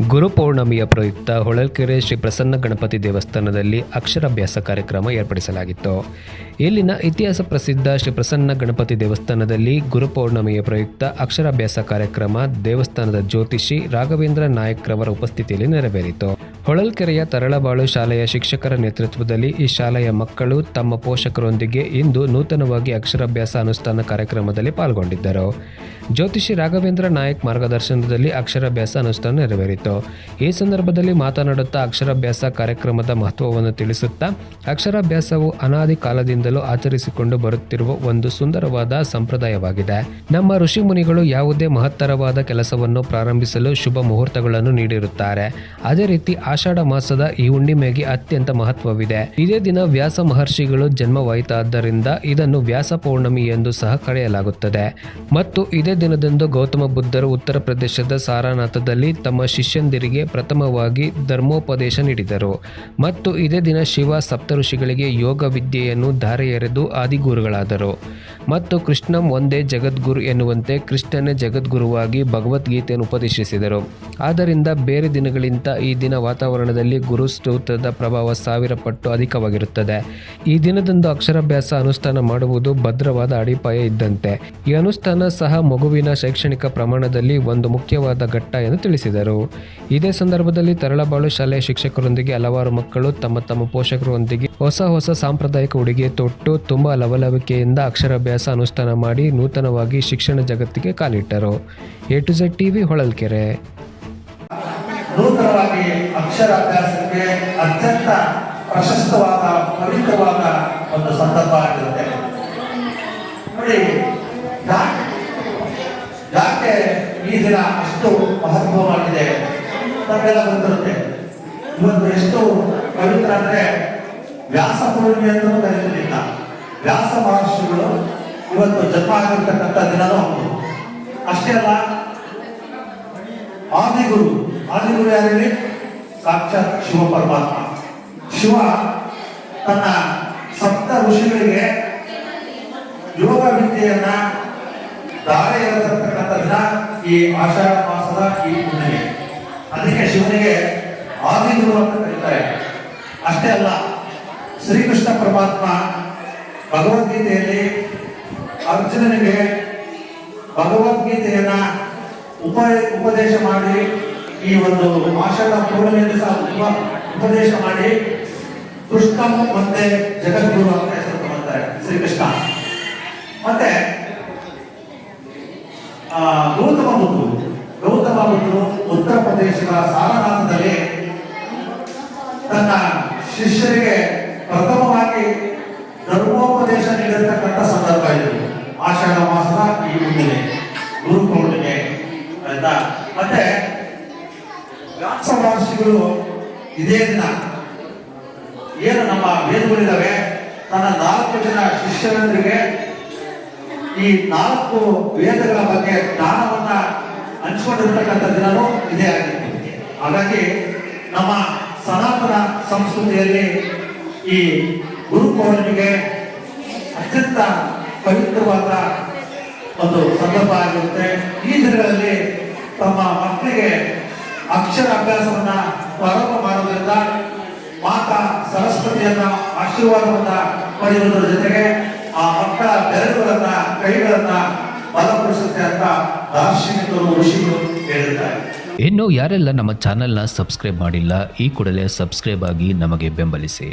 ಗುರುಪೌರ್ಣಮಿಯ ಪ್ರಯುಕ್ತ ಹೊಳಲ್ಕೆರೆ ಶ್ರೀ ಪ್ರಸನ್ನ ಗಣಪತಿ ದೇವಸ್ಥಾನದಲ್ಲಿ ಅಕ್ಷರಾಭ್ಯಾಸ ಕಾರ್ಯಕ್ರಮ ಏರ್ಪಡಿಸಲಾಗಿತ್ತು. ಇಲ್ಲಿನ ಇತಿಹಾಸ ಪ್ರಸಿದ್ಧ ಶ್ರೀ ಪ್ರಸನ್ನ ಗಣಪತಿ ದೇವಸ್ಥಾನದಲ್ಲಿ ಗುರುಪೌರ್ಣಮಿಯ ಪ್ರಯುಕ್ತ ಅಕ್ಷರಾಭ್ಯಾಸ ಕಾರ್ಯಕ್ರಮ ದೇವಸ್ಥಾನದ ಜ್ಯೋತಿಷಿ ರಾಘವೇಂದ್ರ ನಾಯಕ್ ರವರ ಉಪಸ್ಥಿತಿಯಲ್ಲಿ ನೆರವೇರಿತು. ಹೊಳಲ್ಕೆರೆಯ ತರಳಬಾಳು ಶಾಲೆಯ ಶಿಕ್ಷಕರ ನೇತೃತ್ವದಲ್ಲಿ ಈ ಶಾಲೆಯ ಮಕ್ಕಳು ತಮ್ಮ ಪೋಷಕರೊಂದಿಗೆ ಇಂದು ನೂತನವಾಗಿ ಅಕ್ಷರಾಭ್ಯಾಸ ಅನುಷ್ಠಾನ ಕಾರ್ಯಕ್ರಮದಲ್ಲಿ ಪಾಲ್ಗೊಂಡಿದ್ದರು. ಜ್ಯೋತಿಷಿ ರಾಘವೇಂದ್ರ ನಾಯಕ್ ಮಾರ್ಗದರ್ಶನದಲ್ಲಿ ಅಕ್ಷರಾಭ್ಯಾಸ ಅನುಷ್ಠಾನ ನೆರವೇರಿತು. ಈ ಸಂದರ್ಭದಲ್ಲಿ ಮಾತನಾಡುತ್ತಾ ಅಕ್ಷರಾಭ್ಯಾಸ ಕಾರ್ಯಕ್ರಮದ ಮಹತ್ವವನ್ನು ತಿಳಿಸುತ್ತಾ, ಅಕ್ಷರಾಭ್ಯಾಸವು ಅನಾದಿ ಕಾಲದಿಂದಲೂ ಆಚರಿಸಿಕೊಂಡು ಬರುತ್ತಿರುವ ಒಂದು ಸುಂದರವಾದ ಸಂಪ್ರದಾಯವಾಗಿದೆ. ನಮ್ಮ ಋಷಿ ಮುನಿಗಳು ಯಾವುದೇ ಮಹತ್ತರವಾದ ಕೆಲಸವನ್ನು ಪ್ರಾರಂಭಿಸಲು ಶುಭ ಮುಹೂರ್ತಗಳನ್ನು ನೀಡಿರುತ್ತಾರೆ. ಅದೇ ರೀತಿ ಆಷಾಢ ಮಾಸದ ಈ ಹುಣ್ಣಿಮೆಗೆ ಅತ್ಯಂತ ಮಹತ್ವವಿದೆ. ಇದೇ ದಿನ ವ್ಯಾಸ ಮಹರ್ಷಿಗಳು ಜನ್ಮವಾಯಿತಾದ್ದರಿಂದ ಇದನ್ನು ವ್ಯಾಸ ಪೌರ್ಣಮಿ ಎಂದು ಸಹ ಕರೆಯಲಾಗುತ್ತದೆ. ಮತ್ತು ಇದೇ ದಿನದಂದು ಗೌತಮ ಬುದ್ಧರು ಉತ್ತರ ಪ್ರದೇಶದ ಸಾರಾನಾಥದಲ್ಲಿ ತಮ್ಮ ಶಿಷ್ಯಂದಿರಿಗೆ ಪ್ರಥಮವಾಗಿ ಧರ್ಮೋಪದೇಶ ನೀಡಿದರು. ಮತ್ತು ಇದೇ ದಿನ ಶಿವ ಸಪ್ತಋಷಿಗಳಿಗೆ ಯೋಗ ವಿದ್ಯೆಯನ್ನು ಧಾರೆ ಎರೆದು ಆದಿಗುರುಗಳಾದರು. ಮತ್ತು ಕೃಷ್ಣಂ ಒಂದೇ ಜಗದ್ಗುರು ಎನ್ನುವಂತೆ ಕೃಷ್ಣನೇ ಜಗದ್ಗುರುವಾಗಿ ಭಗವದ್ಗೀತೆಯನ್ನು ಉಪದೇಶಿಸಿದರು. ಆದ್ದರಿಂದ ಬೇರೆ ದಿನಗಳಿಂದ ಈ ದಿನ ವಾತಾವರಣದಲ್ಲಿ ಗುರು ಸ್ತೋತ್ರದ ಪ್ರಭಾವ ಸಾವಿರ ಪಟ್ಟು ಅಧಿಕವಾಗಿರುತ್ತದೆ. ಈ ದಿನದಂದು ಅಕ್ಷರಾಭ್ಯಾಸ ಅನುಷ್ಠಾನ ಮಾಡುವುದು ಭದ್ರವಾದ ಅಡಿಪಾಯ ಇದ್ದಂತೆ. ಈ ಅನುಷ್ಠಾನ ಸಹ ಮಗುವಿನ ಶೈಕ್ಷಣಿಕ ಪ್ರಮಾಣದಲ್ಲಿ ಒಂದು ಮುಖ್ಯವಾದ ಘಟ್ಟ ಎಂದು ತಿಳಿಸಿದರು. ಇದೇ ಸಂದರ್ಭದಲ್ಲಿ ತರಳಬಾಳು ಶಾಲೆಯ ಶಿಕ್ಷಕರೊಂದಿಗೆ ಹಲವಾರು ಮಕ್ಕಳು ತಮ್ಮ ತಮ್ಮ ಪೋಷಕರೊಂದಿಗೆ ಹೊಸ ಹೊಸ ಸಾಂಪ್ರದಾಯಿಕ ಉಡುಗೆ ತೊಟ್ಟು, ತುಂಬಾ ಲವಲವಿಕೆಯಿಂದ ಅಕ್ಷರಾಭ್ಯಾಸ ಅನುಷ್ಠಾನ ಮಾಡಿ ನೂತನವಾಗಿ ಶಿಕ್ಷಣ ಜಗತ್ತಿಗೆ ಕಾಲಿಟ್ಟರು. A to Z TV Holalkere. ನೂತನವಾಗಿ ಅಕ್ಷರಾಭ್ಯಾಸಕ್ಕೆ ಅತ್ಯಂತ ಪ್ರಶಸ್ತವಾದ, ಪವಿತ್ರವಾದ ಒಂದು ಸಂದರ್ಭ ಆಗಿರುತ್ತೆ ನೋಡಿ ಯಾಕೆ ಯಾಕೆ ಈ ದಿನ ಅಷ್ಟು ಮಹತ್ವವಾಗಿದೆ ನಮಗೆಲ್ಲ ಬಂದಿರುತ್ತೆ ಇವತ್ತು ಎಷ್ಟು ಪವಿತ್ರ ಅಂದ್ರೆ ವ್ಯಾಸ ಪೂರ್ಣಿಮೆ ಅಂತ ಕರೀಲಿಲ್ಲ. ವ್ಯಾಸ ಮಹರ್ಷಿಗಳು ಇವತ್ತು ಜನ್ಮ ಆಗಿರ್ತಕ್ಕಂಥ ದಿನನೂ ಹೌದು. ಅಷ್ಟೇ ಅಲ್ಲ, ಆದಿಗುರು. ಆದಿಗುರು ಯಾರು ಸಾಕ್ಷಾತ್ ಶಿವ ಪರಮಾತ್ಮ. ಶಿವ ತನ್ನ ಸಪ್ತ ಋಷಿಗಳಿಗೆ ಯೋಗ ವಿದ್ಯೆಯನ್ನ ದಾರೆ ಇರತಕ್ಕಂಥ ದಿನ ಈ ಆಷಾಢ ಮಾಸದ ಈ ಹುಣ್ಣಿಮೆ. ಅದಕ್ಕೆ ಶಿವನಿಗೆ ಆದಿಗುರು ಅಂತ ಕರೀತಾರೆ. ಅಷ್ಟೇ ಅಲ್ಲ, ಶ್ರೀಕೃಷ್ಣ ಪರಮಾತ್ಮ ಭಗವದ್ಗೀತೆಯಲ್ಲಿ ಅರ್ಜುನನಿಗೆ ಭಗವದ್ಗೀತೆಯನ್ನ ಉಪ, ಉಪದೇಶ ಮಾಡಿ, ಈ ಒಂದು ಆಷಾಢ ಪೂರ್ಣಿಮೆಯಲ್ಲಿ ಸಹ ಉಪ, ಉಪದೇಶ ಮಾಡಿ ಕೃಷ್ಣ ಮತ್ತೆ ಜಗದ್ಗುರು ಅಂತ ಹೆಸರು ತಗೊಳ್ತಾರೆ ಶ್ರೀಕೃಷ್ಣ. ಮತ್ತೆ ಗೌತಮ ಬುದ್ಧರು. ಗೌತಮ ಉತ್ತರ ಪ್ರದೇಶದ ಸಾರನಾಥದಲ್ಲಿ ತನ್ನ ಶಿಷ್ಯರಿಗೆ ಪ್ರಥಮವಾಗಿ ಧರ್ಮೋಪದೇಶ ನೀಡಿರ್ತಕ್ಕಂಥ ಸಂದರ್ಭ ಇದು. ಆಷಾಢ ಮಾಸದ ಈ ಹುಣ್ಣಿಮೆ ಗುರು ಪೌರ್ಣಿಮೆ ಮತ್ತೆ ವ್ಯಾಸ ಮಹರ್ಷಿಗಳು ಇದೇ ದಿನ ಏನು ನಮ್ಮ ವೇದಗಳಿದ್ದಾವೆ ತನ್ನ ನಾಲ್ಕು ಜನ ಶಿಷ್ಯರೊಂದಿಗೆ ಈ ನಾಲ್ಕು ವೇದಗಳ ಬಗ್ಗೆ ಜ್ಞಾನವನ್ನ ಹಂಚಿಕೊಂಡಿರ್ತಕ್ಕಂಥ ದಿನವೂ ಇದೇ ಆಗಿತ್ತು ಹಾಗಾಗಿ ನಮ್ಮ ಸನಾತನ ಸಂಸ್ಕೃತಿಯಲ್ಲಿ ಈ ಗುರು ಪೌರ್ಣಿಮೆಗೆ ಅತ್ಯಂತ ಪವಿತ್ರವಾದ ಒಂದು ಸಂದರ್ಭ ಆಗಿರುತ್ತೆ. ಈ ದಿನಗಳಲ್ಲಿ ತಮ್ಮ ಮಕ್ಕಳಿಗೆ ಅಕ್ಷರ ಅಭ್ಯಾಸವನ್ನ ಪ್ರಾರಂಭ ಮಾಡೋದ್ರಿಂದ ಮಾತಾ ಸರಸ್ವತಿಯನ್ನ ಆಶೀರ್ವಾದವನ್ನ ಪಡೆಯುವುದರ ಜೊತೆಗೆ ಆ ಮಕ್ಕಳ ಬೆರಳುಗಳನ್ನ, ಕೈಗಳನ್ನ ಬಲಪಡಿಸುತ್ತೆ ಅಂತ ದಾರ್ಶನಿಕರು ಋಷಿಗಳು ಹೇಳಿದ್ದಾರೆ ಇನ್ನು ಯಾರೆಲ್ಲ ನಮ್ಮ ಚಾನೆಲ್ನ ಸಬ್ಸ್ಕ್ರೈಬ್ ಮಾಡಿಲ್ಲ, ಈ ಕೂಡಲೇ ಸಬ್ಸ್ಕ್ರೈಬ್ ಆಗಿ ನಮಗೆ ಬೆಂಬಲಿಸಿ.